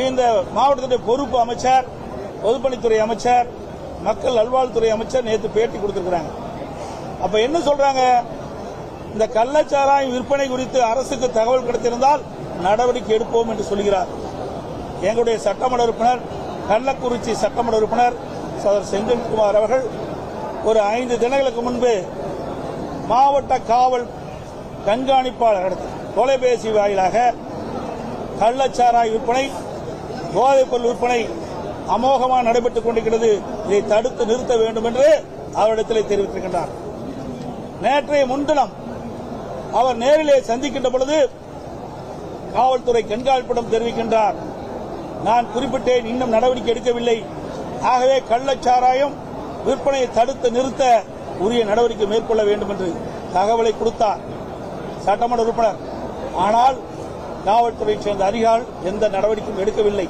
இந்த மாவட்டத்துடைய பொறுப்பு அமைச்சர் பொதுப்பணித்துறை அமைச்சர் மக்கள் நல்வாழ்வுத்துறை அமைச்சர் நேற்று பேட்டி கொடுத்திருக்கிறாங்க. அப்ப என்ன சொல்றாங்க? இந்த கள்ளச்சாராயம் விற்பனை குறித்து அரசுக்கு தகவல் கிடைத்திருந்தால் நடவடிக்கை எடுப்போம் என்று சொல்கிறார். எங்களுடைய சட்டமன்ற உறுப்பினர் கள்ளக்குறிச்சி சட்டமன்ற உறுப்பினர் சதர் செந்தில்குமார் அவர்கள் ஒரு ஐந்து தினங்களுக்கு முன்பு மாவட்ட காவல் கண்காணிப்பாளர் தொலைபேசி வாயிலாக கள்ளச்சாராய் விற்பனை போதைப் பொருள் விற்பனை அமோகமாக நடைபெற்றுக் கொண்டிருக்கிறது. இதை தடுத்து நிறுத்த வேண்டும் என்று அவரிடத்தில் தெரிவித்திருக்கின்றார். நேற்றைய முன்தினம் அவர் நேரிலே சந்திக்கின்ற பொழுது காவல்துறை கண்காணிப்பிடம் தெரிவிக்கின்றார். நான் குறிப்பிட்டேன் இன்னும் நடவடிக்கை எடுக்கவில்லை. ஆகவே கள்ளச்சாராயம் விற்பனையை தடுத்து நிறுத்த உரிய நடவடிக்கை மேற்கொள்ள வேண்டும் என்று தகவலை கொடுத்தார் சட்டமன்ற உறுப்பினர். ஆனால் காவல்துறையைச் சேர்ந்த அதிகாரிகள் எந்த நடவடிக்கையும் எடுக்கவில்லை.